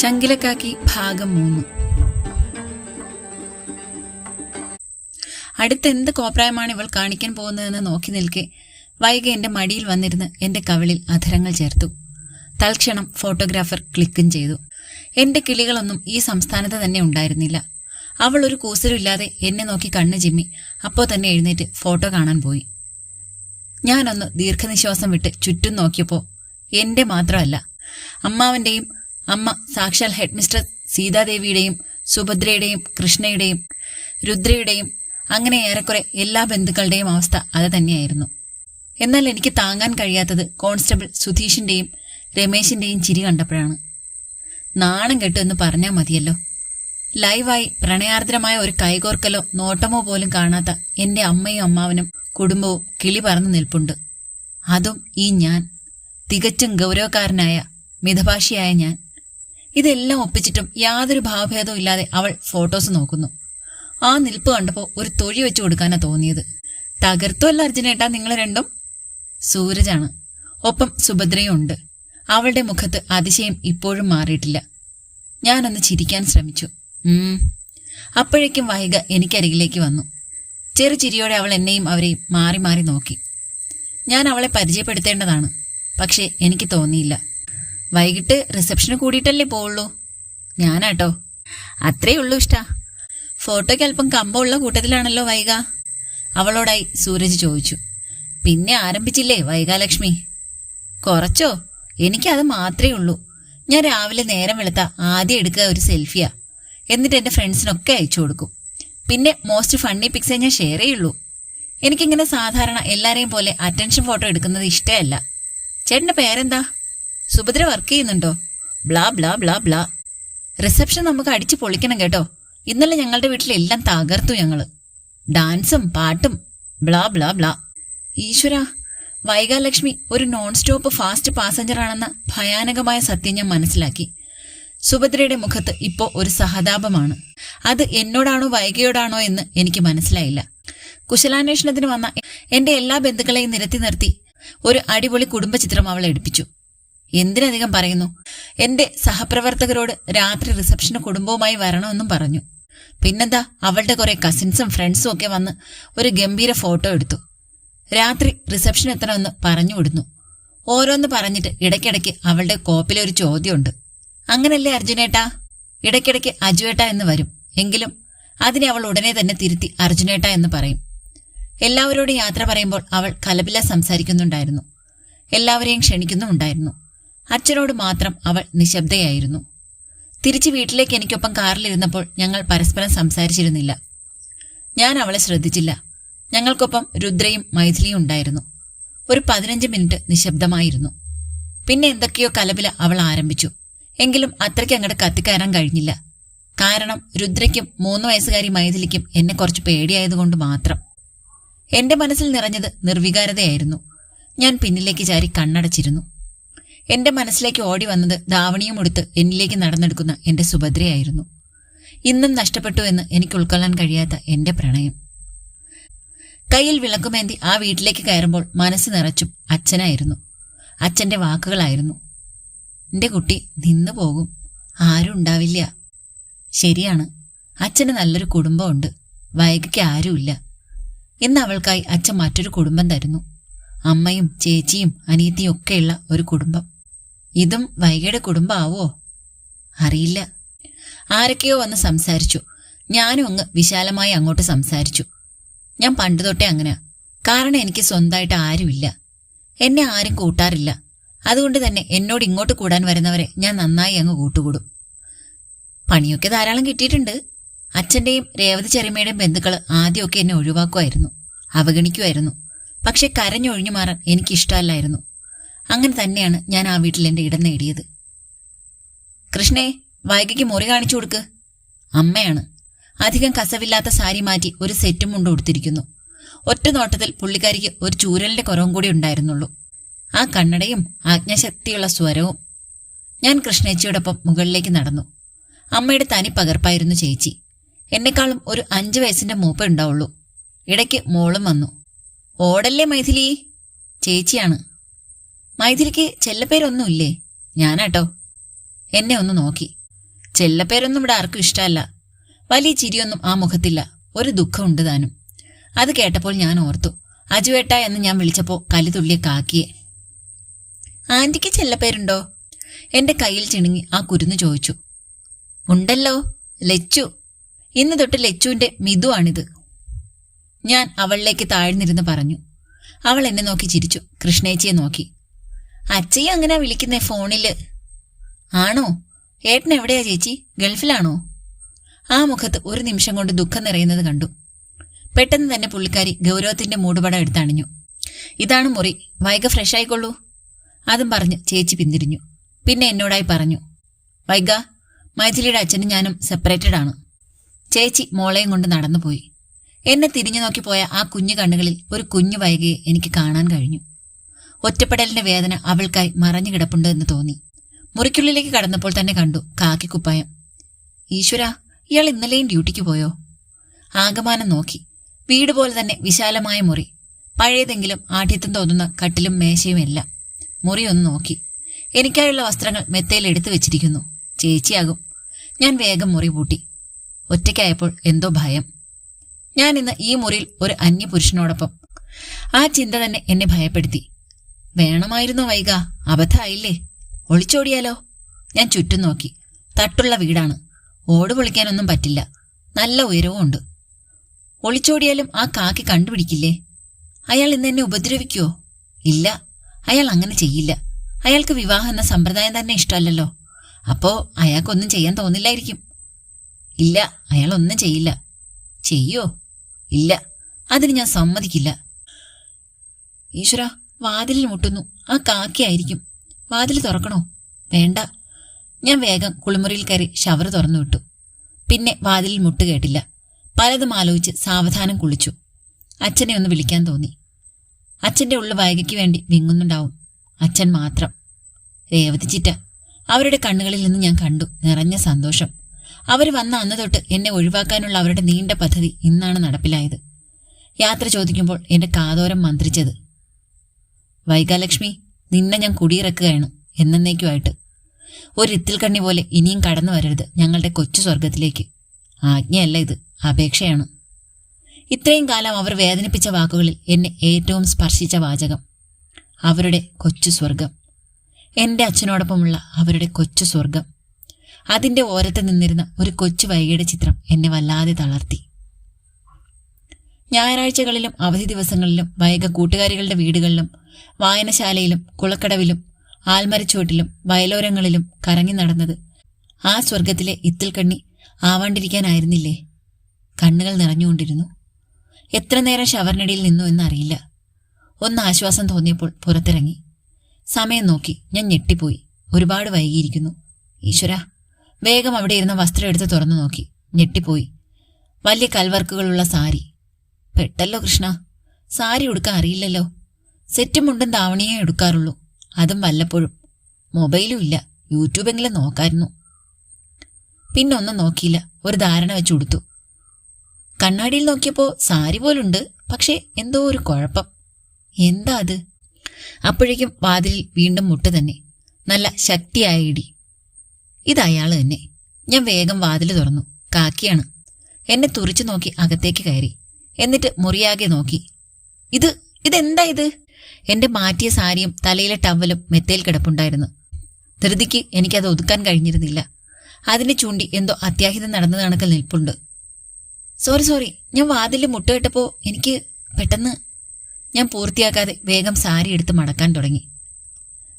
ചങ്കിലക്കാക്കി ഭാഗം മൂന്ന്. അടുത്തെന്ത് കോപ്രായമാണ് ഇവൾ കാണിക്കാൻ പോകുന്നതെന്ന് നോക്കി നിൽക്കെ. വൈകി എന്റെ മടിയിൽ വന്നിരുന്ന് എന്റെ കവിളിൽ അധരങ്ങൾ ചേർത്തു. തൽക്ഷണം ഫോട്ടോഗ്രാഫർ ക്ലിക്കും ചെയ്തു. എന്റെ കിളികളൊന്നും ഈ സംസ്ഥാനത്ത് തന്നെ ഉണ്ടായിരുന്നില്ല. അവൾ ഒരു കൂസലുമില്ലാതെ എന്നെ നോക്കി കണ്ണു ചിമ്മി. അപ്പോൾ തന്നെ എഴുന്നേറ്റ് ഫോട്ടോ കാണാൻ പോയി. ഞാനൊന്ന് ദീർഘനിശ്വാസം വിട്ട് ചുറ്റും നോക്കിയപ്പോൾ എന്റെ മാത്രമല്ല. അമ്മാവന്റെയും അമ്മ സാക്ഷാൽ ഹെഡ് മിസ്റ്റർ സീതാദേവിയുടെയും സുഭദ്രയുടെയും കൃഷ്ണയുടെയും രുദ്രയുടെയും അങ്ങനെ ഏറെക്കുറെ എല്ലാ ബന്ധുക്കളുടെയും അവസ്ഥ അത് തന്നെയായിരുന്നു. എന്നാൽ എനിക്ക് താങ്ങാൻ കഴിയാത്തത് കോൺസ്റ്റബിൾ സുധീഷിന്റെയും രമേശിന്റെയും ചിരി കണ്ടപ്പോഴാണ്. നാണം കെട്ടു എന്ന് പറഞ്ഞാൽ മതിയല്ലോ. ലൈവായി പ്രണയാർദ്രമായ ഒരു കൈകോർക്കലോ നോട്ടമോ പോലും കാണാത്ത എന്റെ അമ്മയും അമ്മാവനും കുടുംബവും കിളി പറന്നു നിൽപ്പുണ്ട്. അതും ഈ ഞാൻ തികച്ചും ഗൗരവക്കാരനായ മിതഭാഷിയായ ഞാൻ. ഇതെല്ലാം ഒപ്പിച്ചിട്ടും യാതൊരു ഭാവഭേദവും ഇല്ലാതെ അവൾ ഫോട്ടോസ് നോക്കുന്നു. ആ നിൽപ്പ് കണ്ടപ്പോൾ ഒരു തൊഴി വെച്ചു കൊടുക്കാനാ തോന്നിയത്. തകർത്തുമല്ല അർജുനേട്ടാ നിങ്ങൾ രണ്ടും? സൂരജാണ്. ഒപ്പം സുഭദ്രയും ഉണ്ട്. അവളുടെ മുഖത്ത് അതിശയം ഇപ്പോഴും മാറിയിട്ടില്ല. ഞാനൊന്ന് ചിരിക്കാൻ ശ്രമിച്ചു. അപ്പോഴേക്കും വൈക എനിക്കരികിലേക്ക് വന്നു. ചെറു ചിരിയോടെ അവൾ എന്നെയും അവരെയും മാറി മാറി നോക്കി. ഞാൻ അവളെ പരിചയപ്പെടുത്തേണ്ടതാണ്. പക്ഷേ എനിക്ക് തോന്നിയില്ല. വൈകിട്ട് റിസപ്ഷന് കൂടിയിട്ടല്ലേ പോവുള്ളൂ? ഞാനാട്ടോ. അത്രേ ഉള്ളൂ ഇഷ്ട. ഫോട്ടോയ്ക്ക് അല്പം കമ്പമുള്ള കൂട്ടത്തിലാണല്ലോ വൈക അവളോടായി സൂരജ് ചോദിച്ചു. പിന്നെ ആരംഭിച്ചില്ലേ വൈകാലക്ഷ്മി കുറച്ചോ? എനിക്കത് മാത്രമേ ഉള്ളൂ. ഞാൻ രാവിലെ നേരം വെളുത്ത ആദ്യം എടുക്കുക ഒരു സെൽഫിയാ. എന്നിട്ട് എന്റെ ഫ്രണ്ട്സിനൊക്കെ അയച്ചു കൊടുക്കും. പിന്നെ മോസ്റ്റ് ഫണ്ണി പിക്സേ ഞാൻ ഷെയർ ചെയ്യുള്ളൂ. എനിക്കിങ്ങനെ സാധാരണ എല്ലാവരെയും പോലെ അറ്റൻഷൻ ഫോട്ടോ എടുക്കുന്നത് ഇഷ്ടമല്ല. ചേട്ടന്റെ പേരെന്താ? സുഭദ്ര വർക്ക് ചെയ്യുന്നുണ്ടോ? Bla bla bla bla. Reception നമുക്ക് അടിച്ചു പൊളിക്കണം കേട്ടോ. ഇന്നലെ ഞങ്ങളുടെ വീട്ടിലെല്ലാം തകർത്തു ഞങ്ങൾ. ഡാൻസും പാട്ടും. Bla bla bla. ഈശ്വര വൈകാലക്ഷ്മി ഒരു നോൺ സ്റ്റോപ്പ് ഫാസ്റ്റ് പാസഞ്ചർ ആണെന്ന ഭയാനകമായ സത്യം ഞാൻ മനസ്സിലാക്കി. സുഭദ്രയുടെ മുഖത്ത് ഇപ്പോ ഒരു സഹതാപമാണ്. അത് എന്നോടാണോ വൈകയോടാണോ എന്ന് എനിക്ക് മനസ്സിലായില്ല. കുശലാന്വേഷണത്തിന് വന്ന എന്റെ എല്ലാ ബന്ധുക്കളെയും നിരത്തി നിർത്തി ഒരു അടിപൊളി കുടുംബചിത്രം അവളെ എടുപ്പിച്ചു. എന്തിനധികം പറയുന്നു? എന്റെ സഹപ്രവർത്തകരോട് രാത്രി റിസപ്ഷന് കുടുംബവുമായി വരണമെന്നും പറഞ്ഞു. പിന്നെന്താ അവളുടെ കുറെ കസിൻസും ഫ്രണ്ട്സും ഒക്കെ വന്ന് ഒരു ഗംഭീര ഫോട്ടോ എടുത്തു. രാത്രി റിസപ്ഷൻ എത്തണമെന്ന് പറഞ്ഞു വിടുന്നു. ഓരോന്ന് പറഞ്ഞിട്ട് ഇടയ്ക്കിടയ്ക്ക് അവളുടെ കോപ്പിലൊരു ചോദ്യമുണ്ട്. അങ്ങനല്ലേ അർജുനേട്ടാ? ഇടയ്ക്കിടയ്ക്ക് അജുവേട്ട എന്ന് വരും. എങ്കിലും അതിനെ അവൾ ഉടനെ തന്നെ തിരുത്തി അർജുനേട്ട എന്ന് പറയും. എല്ലാവരോടും യാത്ര പറയുമ്പോൾ അവൾ കലപില സംസാരിക്കുന്നുണ്ടായിരുന്നു. എല്ലാവരെയും ക്ഷണിക്കുന്നുമുണ്ടായിരുന്നു. അച്ഛനോട് മാത്രം അവൾ നിശബ്ദയായിരുന്നു. തിരിച്ച് വീട്ടിലേക്ക് എനിക്കൊപ്പം കാറിലിരുന്നപ്പോൾ ഞങ്ങൾ പരസ്പരം സംസാരിച്ചിരുന്നില്ല. ഞാൻ അവളെ ശ്രദ്ധിച്ചില്ല. ഞങ്ങൾക്കൊപ്പം രുദ്രയും മൈഥിലിയും ഉണ്ടായിരുന്നു. ഒരു പതിനഞ്ച് മിനിറ്റ് നിശബ്ദമായിരുന്നു. പിന്നെ എന്തൊക്കെയോ കലപില അവൾ ആരംഭിച്ചു. എങ്കിലും അത്രയ്ക്ക് അങ്ങോട്ട് കത്തിക്കയറാൻ കഴിഞ്ഞില്ല. കാരണം രുദ്രയ്ക്കും മൂന്ന് വയസ്സുകാരി മൈഥിലിക്കും എന്നെ കുറച്ച് പേടിയായതുകൊണ്ട് മാത്രം. എന്റെ മനസ്സിൽ നിറഞ്ഞത് നിർവികാരതയായിരുന്നു. ഞാൻ പിന്നിലേക്ക് ചാരി കണ്ണടച്ചിരുന്നു. എന്റെ മനസ്സിലേക്ക് ഓടി വന്നത് ധാവണിയും ഉടുത്ത് എന്നിലേക്ക് നടന്നെടുക്കുന്ന എന്റെ സുഭദ്രയായിരുന്നു. ഇന്നും നഷ്ടപ്പെട്ടു എന്ന് എനിക്ക് ഉൾക്കൊള്ളാൻ കഴിയാത്ത എന്റെ പ്രണയം. കയ്യിൽ വിളക്കുമേന്തി ആ വീട്ടിലേക്ക് കയറുമ്പോൾ മനസ്സ് നിറച്ചും അച്ഛനായിരുന്നു. അച്ഛന്റെ വാക്കുകളായിരുന്നു. എന്റെ കുട്ടി നിന്നു പോകും. ആരും ഉണ്ടാവില്ല. ശരിയാണ്. അച്ഛന് നല്ലൊരു കുടുംബമുണ്ട്. വൈകിക്ക് ആരുമില്ല. ഇന്ന് അവൾക്കായി അച്ഛൻ മറ്റൊരു കുടുംബം തരുന്നു. അമ്മയും ചേച്ചിയും അനിയത്തിയും ഒക്കെയുള്ള ഒരു കുടുംബം. ഇതും വൈകയുടെ കുടുംബമാവോ അറിയില്ല. ആരൊക്കെയോ വന്ന് സംസാരിച്ചു. ഞാനും അങ്ങ് വിശാലമായി അങ്ങോട്ട് സംസാരിച്ചു. ഞാൻ പണ്ട് തൊട്ടേ അങ്ങനെ. കാരണം എനിക്ക് സ്വന്തമായിട്ട് ആരുമില്ല. എന്നെ ആരും കൂട്ടാറില്ല. അതുകൊണ്ട് തന്നെ എന്നോട് ഇങ്ങോട്ട് കൂടാൻ വരുന്നവരെ ഞാൻ നന്നായി അങ്ങ് കൂട്ടുകൂടും. പണിയൊക്കെ ധാരാളം കിട്ടിയിട്ടുണ്ട്. അച്ഛന്റെയും രേവതി ചെറിയമ്മയുടെയും ബന്ധുക്കൾ ആദ്യമൊക്കെ എന്നെ ഒഴിവാക്കുമായിരുന്നു. അവഗണിക്കുമായിരുന്നു. പക്ഷെ കരഞ്ഞൊഴിഞ്ഞു മാറാൻ എനിക്കിഷ്ടമല്ലായിരുന്നു. അങ്ങനെ തന്നെയാണ് ഞാൻ ആ വീട്ടിൽ എന്റെ ഇടം നേടിയത്. കൃഷ്ണേ വൈകയ്ക്ക് മുറി കാണിച്ചു കൊടുക്ക്. അമ്മയാണ്. അധികം കസവില്ലാത്ത സാരി മാറ്റി ഒരു സെറ്റും മുണ്ട് കൊടുത്തിരിക്കുന്നു ഒറ്റ നോട്ടത്തിൽ പുള്ളിക്കാരിക്ക് ഒരു ചൂരലിന്റെ കുറവും കൂടി ഉണ്ടായിരുന്നുള്ളൂ. ആ കണ്ണടയും ആജ്ഞാശക്തിയുള്ള സ്വരവും. ഞാൻ കൃഷ്ണേച്ചിയോടൊപ്പം മുകളിലേക്ക് നടന്നു. അമ്മയുടെ തനി പകർപ്പായിരുന്നു ചേച്ചി. എന്നെക്കാളും ഒരു അഞ്ചു വയസ്സിന്റെ മൂപ്പ ഉണ്ടാവുള്ളൂ ഇടയ്ക്ക് മോളും വന്നു. ഓടല്ലേ മൈഥിലി? ചേച്ചിയാണ്. മൈഥിലിക്ക് ചെല്ലപ്പേരൊന്നുമില്ലേ? ഞാനാട്ടോ. എന്നെ ഒന്ന് നോക്കി. ചെല്ലപ്പേരൊന്നും ഇവിടെ ആർക്കും ഇഷ്ടമല്ല. വലിയ ചിരിയൊന്നും ആ മുഖത്തില്ല. ഒരു ദുഃഖമുണ്ട് താനും. അത് കേട്ടപ്പോൾ ഞാൻ ഓർത്തു. അജുവേട്ട എന്ന് ഞാൻ വിളിച്ചപ്പോൾ കലി തുള്ളിയ കാക്കിയെ. ആന്റിക്ക് ചെല്ലപ്പേരുണ്ടോ? എന്റെ കയ്യിൽ ചിണുങ്ങി ആ കുരുന്ന് ചോദിച്ചു. ഉണ്ടല്ലോ ലച്ചു. ഇന്ന് തൊട്ട് ലച്ചുവിന്റെ മിതുവാണിത്. ഞാൻ അവളിലേക്ക് താഴ്ന്നിരുന്ന് പറഞ്ഞു. അവൾ എന്നെ നോക്കി ചിരിച്ചു. കൃഷ്ണേച്ചിയെ നോക്കി. അച്ഛയും അങ്ങനെ വിളിക്കുന്നേ ഫോണിൽ. ആണോ? ഏട്ടൻ എവിടെയാ ചേച്ചി? ഗൾഫിലാണോ? ആ മുഖത്ത് ഒരു നിമിഷം കൊണ്ട് ദുഃഖം നിറയുന്നത് കണ്ടു. പെട്ടെന്ന് തന്നെ പുള്ളിക്കാരി ഗൗരവത്തിന്റെ മൂടുപടം എടുത്തണിഞ്ഞു. ഇതാണ് മുറി. വൈക ഫ്രഷ് ആയിക്കൊള്ളൂ. അതും പറഞ്ഞ് ചേച്ചി പിന്തിരിഞ്ഞു. പിന്നെ എന്നോടായി പറഞ്ഞു. വൈഗ മൈഥിലിയുടെ അച്ഛനും ഞാനും സെപ്പറേറ്റഡ് ആണ്. ചേച്ചി മോളെയും കൊണ്ട് നടന്നുപോയി. എന്നെ തിരിഞ്ഞു നോക്കി പോയ ആ കുഞ്ഞു കണ്ണുകളിൽ ഒരു കുഞ്ഞു വൈകിയെ എനിക്ക് കാണാൻ കഴിഞ്ഞു. ഒറ്റപ്പെടലിന്റെ വേദന അവൾക്കായി മറഞ്ഞു കിടപ്പുണ്ട് എന്ന് തോന്നി. മുറിക്കുള്ളിലേക്ക് കടന്നപ്പോൾ തന്നെ കണ്ടു കാക്കിക്കുപ്പായം. ഈശ്വര ഇയാൾ ഇന്നലെയും ഡ്യൂട്ടിക്ക് പോയോ? ആകമാനം നോക്കി. വീട് പോലെ തന്നെ വിശാലമായ മുറി. പഴയതെങ്കിലും ആഠ്യത്വം തോന്നുന്ന കട്ടിലും മേശയും എല്ലാം ഒന്ന് നോക്കി. എനിക്കായുള്ള വസ്ത്രങ്ങൾ മെത്തയിൽ എടുത്തു വെച്ചിരിക്കുന്നു. ചേച്ചിയാകും. ഞാൻ വേഗം മുറി പൂട്ടി. ഒറ്റയ്ക്കായപ്പോൾ എന്തോ ഭയം. ഞാൻ ഇന്ന് ഈ മുറിയിൽ ഒരു അന്യപുരുഷനോടൊപ്പം. ആ ചിന്ത തന്നെ എന്നെ ഭയപ്പെടുത്തി. വേണമായിരുന്നോ വൈക അബദ്ധമായില്ലേ? ഒളിച്ചോടിയാലോ? ഞാൻ ചുറ്റും നോക്കി. തട്ടുള്ള വീടാണ്. ഓട് പൊളിക്കാനൊന്നും പറ്റില്ല. നല്ല ഉയരവും ഉണ്ട് ഒളിച്ചോടിയാലും ആ കാക്കി കണ്ടുപിടിക്കില്ലേ? അയാൾ ഇന്ന് എന്നെ ഉപദ്രവിക്കുവോ? ഇല്ല. അയാൾ അങ്ങനെ ചെയ്യില്ല. അയാൾക്ക് വിവാഹം എന്ന സമ്പ്രദായം തന്നെ ഇഷ്ടമല്ലല്ലോ. അപ്പോ അയാൾക്കൊന്നും ചെയ്യാൻ തോന്നില്ലായിരിക്കും. ഇല്ല. അയാൾ ഒന്നും ചെയ്യില്ല. ചെയ്യോ? ഇല്ല. അതിന് ഞാൻ സമ്മതിക്കില്ല. ഈശ്വര വാതിലിൽ മുട്ടുന്നു. ആ കാക്കയായിരിക്കും വാതിൽ തുറക്കണോ? വേണ്ട. ഞാൻ വേഗം കുളിമുറിയിൽ കയറി ഷവർ തുറന്നു വിട്ടു. പിന്നെ വാതിലിൽ മുട്ട് കേട്ടില്ല. പലതും ആലോചിച്ച് സാവധാനം കുളിച്ചു. അച്ഛനെ ഒന്ന് വിളിക്കാൻ തോന്നി. അച്ഛന്റെ ഉള്ള വൈകയ്ക്ക് വേണ്ടി വിങ്ങുന്നുണ്ടാവും. അച്ഛൻ മാത്രം. രേവതി ചിറ്റ. അവരുടെ കണ്ണുകളിൽ നിന്ന് ഞാൻ കണ്ടു. നിറഞ്ഞ സന്തോഷം. അവർ വന്ന അന്ന് തൊട്ട് എന്നെ ഒഴിവാക്കാനുള്ള അവരുടെ നീണ്ട പദ്ധതി ഇന്നാണ് നടപ്പിലായത്. യാത്ര ചോദിക്കുമ്പോൾ എന്റെ കാതോരം മന്ത്രിച്ചത് വൈകാലക്ഷ്മി നിന്നെ ഞാൻ കുടിയിറക്കുകയാണ് എന്നേക്കുമായിട്ട് ഇത്തിൽ കണ്ണി പോലെ ഇനിയും കടന്നു വരരുത് ഞങ്ങളുടെ കൊച്ചു സ്വർഗത്തിലേക്ക് ആജ്ഞയല്ല ഇത് അപേക്ഷയാണ്. ഇത്രയും കാലം അവർ വേദനിപ്പിച്ച വാക്കുകളിൽ എന്നെ ഏറ്റവും സ്പർശിച്ച വാചകം അവരുടെ കൊച്ചു സ്വർഗം എന്റെ അച്ഛനോടൊപ്പമുള്ള അവരുടെ കൊച്ചു സ്വർഗം അതിന്റെ ഓരത്ത് നിന്നിരുന്ന ഒരു കൊച്ചു വൈകിയുടെ ചിത്രം എന്നെ വല്ലാതെ തളർത്തി. ഞായറാഴ്ചകളിലും അവധി ദിവസങ്ങളിലും വൈക കൂട്ടുകാരികളുടെ വീടുകളിലും വായനശാലയിലും കുളക്കടവിലും ആൽമരച്ചുവട്ടിലും വയലോരങ്ങളിലും കറങ്ങി നടന്നത് ആ സ്വർഗത്തിലെ ഇത്തിൽ കണ്ണി ആവാണ്ടിരിക്കാനായിരുന്നില്ലേ കണ്ണുകൾ നിറഞ്ഞുകൊണ്ടിരുന്നു. എത്ര നേരം ഷവർനടിയിൽ നിന്നു എന്നറിയില്ല. ഒന്ന് ആശ്വാസം തോന്നിയപ്പോൾ പുറത്തിറങ്ങി. സമയം നോക്കി ഞാൻ ഞെട്ടിപ്പോയി. ഒരുപാട് വൈകിയിരിക്കുന്നു. ഈശ്വര വേഗം അവിടെ ഇരുന്ന വസ്ത്രം എടുത്ത് തുറന്നു നോക്കി. ഞെട്ടിപ്പോയി. വലിയ കൽവർക്കുകളുള്ള സാരി. പെട്ടല്ലോ കൃഷ്ണ. സാരി ഉടുക്കാൻ അറിയില്ലല്ലോ. സെറ്റും മുണ്ടും താവണിയേ എടുക്കാറുള്ളൂ അതും വല്ലപ്പോഴും. മൊബൈലും ഇല്ല. യൂട്യൂബെങ്കിലും നോക്കായിരുന്നു. പിന്നെ ഒന്നും നോക്കിയില്ല. ഒരു ധാരണ വെച്ച് ഉടുത്തു. കണ്ണാടിയിൽ നോക്കിയപ്പോൾ സാരി പോലുണ്ട്. പക്ഷേ എന്തോ ഒരു കുഴപ്പം. എന്താ അത്? അപ്പോഴേക്കും വാതിലിൽ വീണ്ടും മുട്ട തന്നെ. നല്ല ശക്തിയായ ഇടി. ഇത് അയാൾ തന്നെ. ഞാൻ വേഗം വാതിൽ തുറന്നു. കാക്കിയാണ്. എന്നെ തുറിച്ചു നോക്കി അകത്തേക്ക് കയറി. എന്നിട്ട് മുറിയാകെ നോക്കി. ഇത് ഇതെന്താ ഇത്? എന്റെ മാറ്റിയ സാരിയും തലയിലെ ടവലും മെത്തയിൽ കിടപ്പുണ്ടായിരുന്നു. ധൃതിക്ക് എനിക്കത് ഒതുക്കാൻ കഴിഞ്ഞിരുന്നില്ല. അതിനെ ചൂണ്ടി എന്തോ അത്യാഹിതം നടന്ന കണക്കിൽ നിൽപ്പുണ്ട്. Sorry sorry. ഞാൻ വാതിലിൽ മുട്ടുകെട്ടപ്പോ എനിക്ക് പെട്ടെന്ന് ഞാൻ പൂർത്തിയാക്കാതെ വേഗം സാരി എടുത്ത് മടക്കാൻ തുടങ്ങി.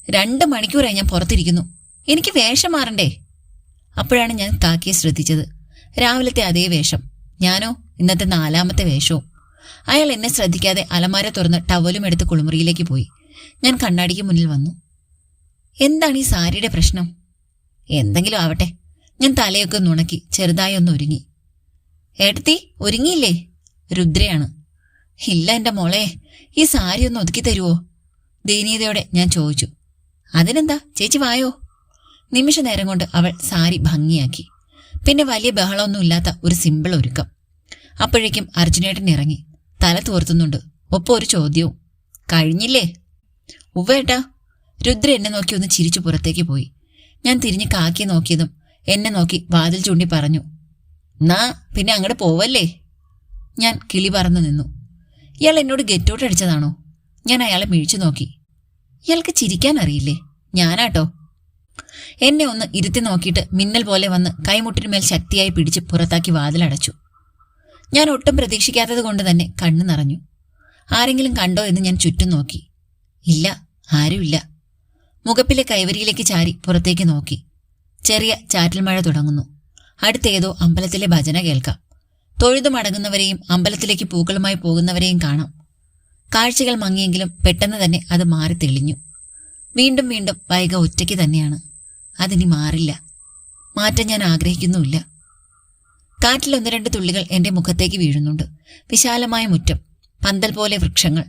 രണ്ട് മണിക്കൂറായി ഞാൻ പുറത്തിരിക്കുന്നു. എനിക്ക് വേഷം മാറണ്ടേ? അപ്പോഴാണ് ഞാൻ കാക്കിയെ ശ്രദ്ധിച്ചത്. രാവിലത്തെ അതേ വേഷം. ഞാനോ ഇന്നത്തെ നാലാമത്തെ വേഷവും അയാൾ എന്നെ ശ്രദ്ധിക്കാതെ അലമാര തുറന്ന് ടവലും എടുത്ത് കുളിമുറിയിലേക്ക് പോയി. ഞാൻ കണ്ണാടിക്ക് മുന്നിൽ വന്നു. എന്താണ് ഈ സാരിയുടെ പ്രശ്നം? എന്തെങ്കിലും ആവട്ടെ. ഞാൻ തലയൊക്കെ നുണക്കി ചെറുതായി ഒന്ന് ഒരുങ്ങി. ഏട്ടത്തി ഒരുങ്ങിയില്ലേ? രുദ്രയാണ്. ഇല്ല എന്റെ മോളെ ഈ സാരി ഒന്ന് ഒതുക്കി തരുവോ? ദയനീയതയോടെ ഞാൻ ചോദിച്ചു. അതിനെന്താ? ചേച്ചി വായോ? നിമിഷ നേരം കൊണ്ട് അവൾ സാരി ഭംഗിയാക്കി. പിന്നെ വലിയ ബഹളമൊന്നുമില്ലാത്ത ഒരു സിമ്പിൾ ഒരുക്കം. അപ്പോഴേക്കും അർജുനേട്ടൻ ഇറങ്ങി. തല തോർത്തുന്നുണ്ട്. ഒപ്പം ഒരു ചോദ്യവും. കഴിഞ്ഞില്ലേ? ഉവ്വേട്ടാ രുദ്ര എന്നെ നോക്കി ഒന്ന് ചിരിച്ചു പുറത്തേക്ക് പോയി. ഞാൻ തിരിഞ്ഞ് കാക്കി നോക്കിയതും എന്നെ നോക്കി വാതിൽ ചൂണ്ടി പറഞ്ഞു നാ പിന്നെ അങ്ങോട്ട് പോവല്ലേ? ഞാൻ കിളി പറന്നു നിന്നു. ഇയാൾ എന്നോട് ഗെറ്റൗട്ട് അടിച്ചതാണോ? ഞാൻ അയാളെ മിഴിച്ചു നോക്കി. ഇയാൾക്ക് ചിരിക്കാൻ അറിയില്ലേ? ഞാനാട്ടോ. എന്നെ ഒന്ന് ഇരുത്തി നോക്കിയിട്ട് മിന്നൽ പോലെ വന്ന് കൈമുട്ടിനുമേൽ ശക്തിയായി പിടിച്ച് പുറത്താക്കി വാതിലടച്ചു. ഞാൻ ഒട്ടും പ്രതീക്ഷിക്കാത്തത് കൊണ്ട് തന്നെ കണ്ണു നിറഞ്ഞു. ആരെങ്കിലും കണ്ടോ എന്ന് ഞാൻ ചുറ്റും നോക്കി. ഇല്ല ആരുമില്ല. മുഖപ്പിലെ കൈവരിയിലേക്ക് ചാരി പുറത്തേക്ക് നോക്കി. ചെറിയ ചാറ്റൽ മഴ തുടങ്ങുന്നു. അടുത്തേതോ അമ്പലത്തിലെ ഭജന കേൾക്കാം. തൊഴുതു മടങ്ങുന്നവരെയും അമ്പലത്തിലേക്ക് പൂക്കളുമായി പോകുന്നവരെയും കാണാം. കാഴ്ചകൾ മങ്ങിയെങ്കിലും പെട്ടെന്ന് തന്നെ അത് മാറി തെളിഞ്ഞു. വീണ്ടും വീണ്ടും വൈക ഒറ്റയ്ക്ക് തന്നെയാണ്. അതിനി മാറില്ല. മാറ്റം ഞാൻ ആഗ്രഹിക്കുന്നുമില്ല. കാറ്റിൽ ഒന്ന് രണ്ട് തുള്ളികൾ എന്റെ മുഖത്തേക്ക് വീഴുന്നുണ്ട്. വിശാലമായ മുറ്റം പന്തൽ പോലെ വൃക്ഷങ്ങൾ.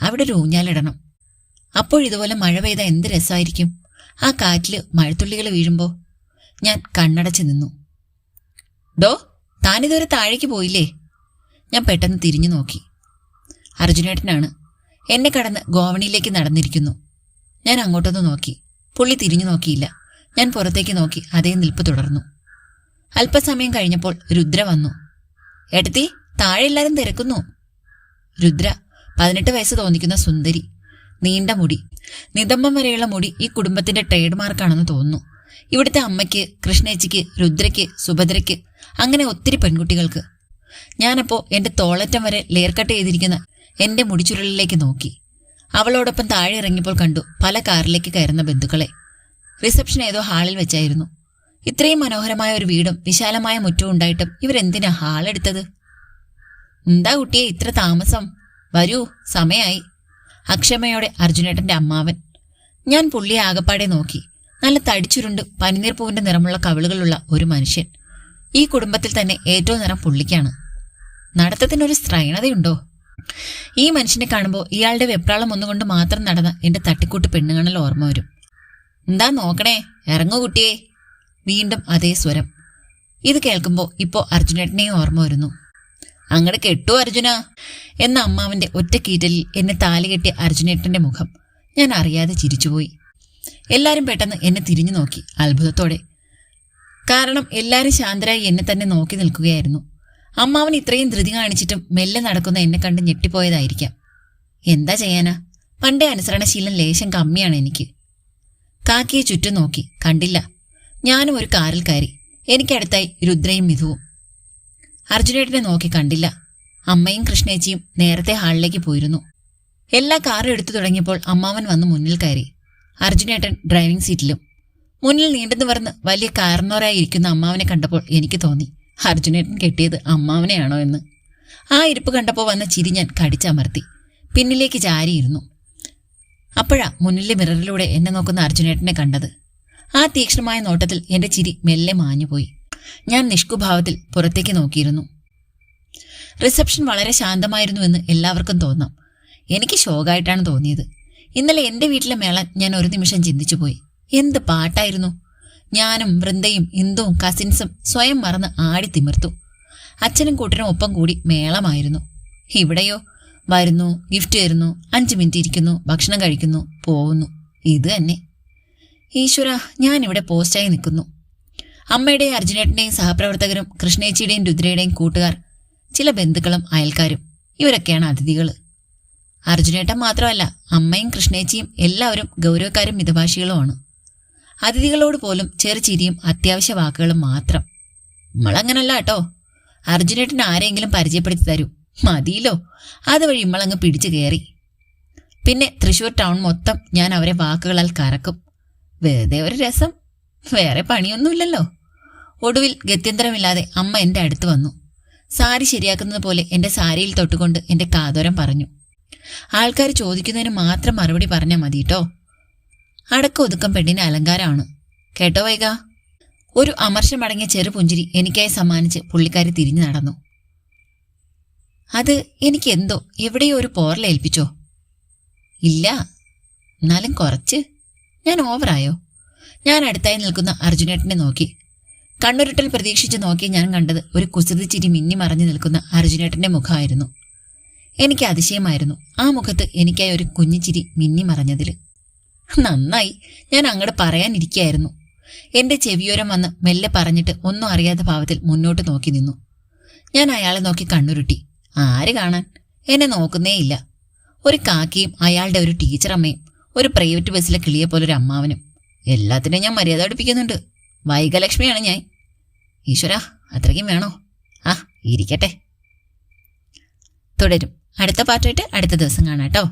അവിടെ ഒരു ഊഞ്ഞാലിടണം. അപ്പോഴിതുപോലെ മഴ പെയ്ത എന്ത് രസമായിരിക്കും? ആ കാറ്റിൽ മഴത്തുള്ളികൾ വീഴുമ്പോൾ ഞാൻ കണ്ണടച്ചു നിന്നു. ഡോ താനിതുവരെ താഴേക്ക് പോയില്ലേ? ഞാൻ പെട്ടെന്ന് തിരിഞ്ഞു നോക്കി. അർജുനേട്ടനാണ്. എന്നെ കടന്ന് ഗോവണിയിലേക്ക് നടന്നിരിക്കുന്നു. ഞാൻ അങ്ങോട്ടൊന്ന് നോക്കി. പുള്ളി തിരിഞ്ഞു നോക്കിയില്ല. ഞാൻ പുറത്തേക്ക് നോക്കി. അതേ നിൽപ്പ് തുടർന്നു. അല്പസമയം കഴിഞ്ഞപ്പോൾ രുദ്ര വന്നു. എടത്തി താഴെ എല്ലാരും തിരക്കുന്നു. രുദ്ര പതിനെട്ട് വയസ്സ് തോന്നിക്കുന്ന സുന്ദരി നീണ്ട മുടി. നിതംബം വരെയുള്ള മുടി ഈ കുടുംബത്തിന്റെ ട്രേഡ് മാർക്കാണെന്ന് തോന്നുന്നു. ഇവിടുത്തെ അമ്മയ്ക്ക് കൃഷ്ണേച്ചിക്ക് രുദ്രയ്ക്ക് സുഭദ്രയ്ക്ക് അങ്ങനെ ഒത്തിരി പെൺകുട്ടികൾക്ക്. ഞാനപ്പോ എന്റെ തോളറ്റം വരെ ലെയർ കട്ട് ചെയ്തിരിക്കുന്ന എന്റെ മുടിച്ചുരുളിലേക്ക് നോക്കി. അവളോടൊപ്പം താഴെ ഇറങ്ങിയപ്പോൾ കണ്ടു പല കാറിലേക്ക് കയറുന്ന ബന്ധുക്കളെ. റിസപ്ഷൻ ഏതോ ഹാളിൽ വെച്ചായിരുന്നു. ഇത്രയും മനോഹരമായ ഒരു വീടും വിശാലമായ മുറ്റവും ഉണ്ടായിട്ടും ഇവരെന്തിനാ ഹാളെടുത്തത് എന്താ കുട്ടിയെ ഇത്ര താമസം? വരൂ സമയായി. അക്ഷമയോടെ അർജുനേട്ടന്റെ അമ്മാവൻ. ഞാൻ പുള്ളിയെ ആകപ്പാടെ നോക്കി. നല്ല തടിച്ചുരുണ്ട് പനിനീർ പൂവിന്റെ നിറമുള്ള കവിളുകളുള്ള ഒരു മനുഷ്യൻ. ഈ കുടുംബത്തിൽ തന്നെ ഏറ്റവും നിറം പുള്ളിക്കാണ്. നടത്തത്തിനൊരു സ്ത്രൈണതയുണ്ടോ? ഈ മനുഷ്യനെ കാണുമ്പോൾ ഇയാളുടെ വെപ്രാളം ഒന്നുകൊണ്ട് മാത്രം നടന്ന എന്റെ തട്ടിക്കൂട്ട് പെണ്ണുകാണൽ ഓർമ്മ വരും. എന്താ നോക്കണേ? ഇറങ്ങൂ കുട്ടിയെ. വീണ്ടും അതേ സ്വരം. ഇത് കേൾക്കുമ്പോൾ ഇപ്പോൾ അർജുനേട്ടനെയും ഓർമ്മ വരുന്നു. അങ്ങട് കെട്ടു അർജുന. എന്ന അമ്മാവന്റെ ഒറ്റ കീറ്റലിൽ എന്നെ താലി കെട്ടിയ അർജുനേട്ടന്റെ മുഖം ഞാൻ അറിയാതെ ചിരിച്ചുപോയി. എല്ലാരും പെട്ടെന്ന് എന്നെ തിരിഞ്ഞു നോക്കി അത്ഭുതത്തോടെ. കാരണം എല്ലാവരും ശാന്തരായി എന്നെ തന്നെ നോക്കി നിൽക്കുകയായിരുന്നു. അമ്മാവൻ ഇത്രയും ധൃതി കാണിച്ചിട്ടും മെല്ലെ നടക്കുന്ന എന്നെ കണ്ട് ഞെട്ടിപ്പോയതായിരിക്കാം. എന്താ ചെയ്യാനാ? പണ്ടേ അനുസരണശീലം ലേശം കമ്മിയാണ് എനിക്ക്. കാക്കിയെ ചുറ്റും നോക്കി കണ്ടില്ല. ഞാനും ഒരു കാറിൽ കയറി എനിക്കടുത്തായി രുദ്രയും മിഥുവും. അർജുനേട്ടനെ നോക്കി കണ്ടില്ല. അമ്മയും കൃഷ്ണേച്ചിയും നേരത്തെ ഹാളിലേക്ക് പോയിരുന്നു. എല്ലാ കാറും എടുത്തു തുടങ്ങിയപ്പോൾ അമ്മാവൻ വന്ന് മുന്നിൽ കയറി. അർജുനേട്ടൻ ഡ്രൈവിംഗ് സീറ്റിലും. മുന്നിൽ നീണ്ടെന്ന് പറഞ്ഞ് വലിയ കാരണോരായി ഇരിക്കുന്ന അമ്മാവനെ കണ്ടപ്പോൾ എനിക്ക് തോന്നി. അർജുനേട്ടൻ കെട്ടിയത് അമ്മാവനെയാണോ എന്ന്. ആ ഇരിപ്പ് കണ്ടപ്പോൾ വന്ന ചിരി ഞാൻ കടിച്ചമർത്തി. പിന്നിലേക്ക് ചാരിയിരുന്നു. അപ്പോഴാ മുന്നിലെ മിററിലൂടെ എന്നെ നോക്കുന്ന അർജുനേട്ടനെ കണ്ടത്. ആ തീക്ഷ്ണമായ നോട്ടത്തിൽ എന്റെ ചിരി മെല്ലെ മാഞ്ഞുപോയി. ഞാൻ നിഷ്കുഭാവത്തിൽ പുറത്തേക്ക് നോക്കിയിരുന്നു. റിസപ്ഷൻ വളരെ ശാന്തമായിരുന്നുവെന്ന് എല്ലാവർക്കും തോന്നാം. എനിക്ക് ഷോകായിട്ടാണ് തോന്നിയത്. ഇന്നലെ എന്റെ വീട്ടിലെ മേള ഞാൻ ഒരു നിമിഷം ചിന്തിച്ചു പോയി എന്ത് പാട്ടായിരുന്നു? ഞാനും വൃന്ദയും ഇന്ദുവും കസിൻസും സ്വയം മറന്ന് ആടി തിമിർത്തു. അച്ഛനും കൂട്ടനും ഒപ്പം കൂടി മേളമായിരുന്നു. ഇവിടെയോ? വരുന്നു ഗിഫ്റ്റ് തരുന്നു അഞ്ച് മിനിറ്റ് ഇരിക്കുന്നു ഭക്ഷണം കഴിക്കുന്നു പോകുന്നു. ഇത് തന്നെ. ഈശ്വര ഞാനിവിടെ പോസ്റ്റായി നിൽക്കുന്നു. അമ്മയുടെയും അർജുനേട്ടന്റെയും സഹപ്രവർത്തകരും കൃഷ്ണേച്ചിയുടെയും രുദ്രയുടെയും കൂട്ടുകാർ ചില ബന്ധുക്കളും അയൽക്കാരും ഇവരൊക്കെയാണ് അതിഥികൾ. അർജുനേട്ടൻ മാത്രമല്ല അമ്മയും കൃഷ്ണേച്ചിയും എല്ലാവരും ഗൗരവക്കാരും മിതഭാഷികളുമാണ്. അതിഥികളോട് പോലും ചെറുചിരിയും അത്യാവശ്യ വാക്കുകളും മാത്രം. നമ്മളങ്ങനല്ല കേട്ടോ. അർജുനേട്ടന് ആരെങ്കിലും പരിചയപ്പെടുത്തി തരൂ. മതിയിലോ അതുവഴി ഇമ്മളങ്ങ് പിടിച്ചു കയറി. പിന്നെ തൃശൂർ ടൗൺ മൊത്തം ഞാൻ അവരെ വാക്കുകളാൽ കറക്കും. വെറുതെ ഒരു രസം. വേറെ പണിയൊന്നുമില്ലല്ലോ. ഒടുവിൽ ഗത്യന്തരമില്ലാതെ അമ്മ എന്റെ അടുത്ത് വന്നു. സാരി ശരിയാക്കുന്നത് പോലെ എന്റെ സാരിയിൽ തൊട്ടുകൊണ്ട് എന്റെ കാതോരം പറഞ്ഞു. ആൾക്കാർ ചോദിക്കുന്നതിന് മാത്രം മറുപടി പറഞ്ഞാൽ മതി കേട്ടോ അടക്ക ഒതുക്കം പെണ്ണിന് അലങ്കാരമാണ്. കേട്ടോ വൈക ഒരു അമർഷമടങ്ങിയ ചെറുപുഞ്ചിരി എനിക്കായി സമ്മാനിച്ച് പുള്ളിക്കാരി തിരിഞ്ഞു നടന്നു. അത് എനിക്ക് എന്തോ എവിടെയോ ഒരു പോറലേൽപ്പിച്ചോ ഇല്ല. എന്നാലും കുറച്ച്. ഞാൻ ഓവറായോ? ഞാൻ അടുത്തായി നിൽക്കുന്ന അർജുനേട്ടനെ നോക്കി. കണ്ണുരുട്ടൽ പ്രതീക്ഷിച്ച് നോക്കി ഞാൻ കണ്ടത് ഒരു കുസൃതി ചിരി മിന്നി മറഞ്ഞു നിൽക്കുന്ന അർജുനേട്ടന്റെ മുഖമായിരുന്നു. എനിക്ക് അതിശയമായിരുന്നു. ആ മുഖത്ത് എനിക്കായി ഒരു കുഞ്ഞിച്ചിരി മിന്നി മറഞ്ഞതിൽ നന്നായി. ഞാൻ അങ്ങോട്ട് പറയാനിരിക്കായിരുന്നു. എന്റെ ചെവിയോരം വന്ന് മെല്ലെ പറഞ്ഞിട്ട് ഒന്നും അറിയാത്ത ഭാവത്തിൽ മുന്നോട്ട് നോക്കി നിന്നു. ഞാൻ അയാളെ നോക്കി കണ്ണുരുട്ടി. ആര് കാണാൻ? എന്നെ നോക്കുന്നേയില്ല. ഒരു കാക്കിയും അയാളുടെ ഒരു ടീച്ചറമ്മയും ഒരു പ്രൈവറ്റ് ബസ്സിലെ കിളിയെ പോലെ ഒരു അമ്മാവനും. എല്ലാത്തിനും ഞാൻ മര്യാദ പഠിപ്പിക്കുന്നുണ്ട്. വൈകലക്ഷ്മിയാണ് ഞാൻ. ഈശ്വര അത്രയ്ക്കും വേണോ? ആ ഇരിക്കട്ടെ. തുടരും. അടുത്ത പാട്ടായിട്ട് അടുത്ത ദിവസം കാണാം കേട്ടോ.